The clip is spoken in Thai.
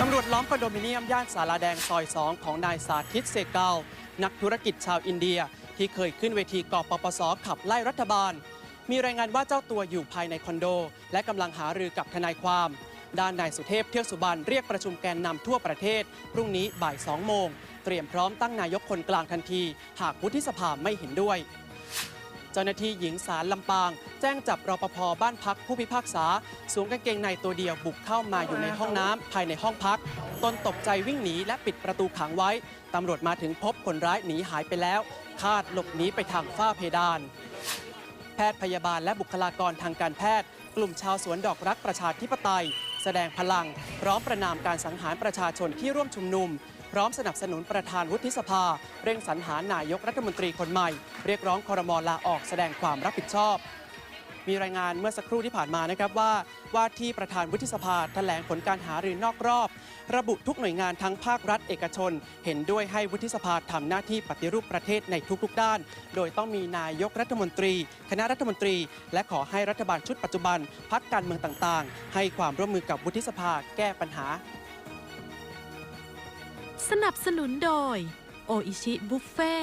ตำรวจล้อมคอนโดมิเนียม ย่านสาราแดงซอย 2 ของนายสาธิตเซกาลนักธุรกิจชาวอินเดียที่เคยขึ้นเวทีกปปสขับไล่รัฐบาล มีรายงานว่าเจ้าตัวอยู่ภายในคอนโด และกำลังหารือกับทนายความ ด้านนายสุเทพเทือกสุบรรณเรียกประชุมแกนนำทั่วประเทศ พรุ่งนี้บ่าย 2 โมง เตรียมพร้อมตั้งนายกคนกลางทันที หากวุฒิสภาไม่เห็นด้วย เจ้าหน้าที่หญิงสารลำปาง แจ้งจับรปภบ้านพักผู้พิพากษาสวมกางเกงในตัวเดียวบุกเข้ามาอยู่ในห้องน้ำภายในห้องพัก ตนตกใจวิ่งหนีและปิดประตูขังไว้ตำรวจมาถึงพบคนร้ายหนีหายไปแล้ว คาดหลบหนีไปทางฝ้าเพดาน แพทย์พยาบาลและบุคลากรทางการแพทย์ กลุ่มชาวสวนดอกรักประชาธิปไตย แสดงพลัง พร้อมประนามการสังหารประชาชนที่ร่วมชุมนุม พร้อมสนับสนุนประธานวุฒิสภา เร่งสรรหานายกรัฐมนตรีคนใหม่ เรียกร้องคอรมอลาออกแสดงความรับผิดชอบ มีรายงานเมื่อสักครู่ที่ผ่านมานะครับว่าว่าที่ประธานวุฒิสภาแถลงผลการหารือนอกรอบ ระบุทุกหน่วยงานทั้งภาครัฐเอกชน เห็นด้วยให้วุฒิสภาทำหน้าที่ปฏิรูปประเทศในทุกๆด้าน โดยต้องมีนายกรัฐมนตรี คณะรัฐมนตรี และขอให้รัฐบาลชุดปัจจุบันพักการเมืองต่างๆ ให้ความร่วมมือกับวุฒิสภาแก้ปัญหา สนับสนุนโดยโออิชิบุฟเฟ่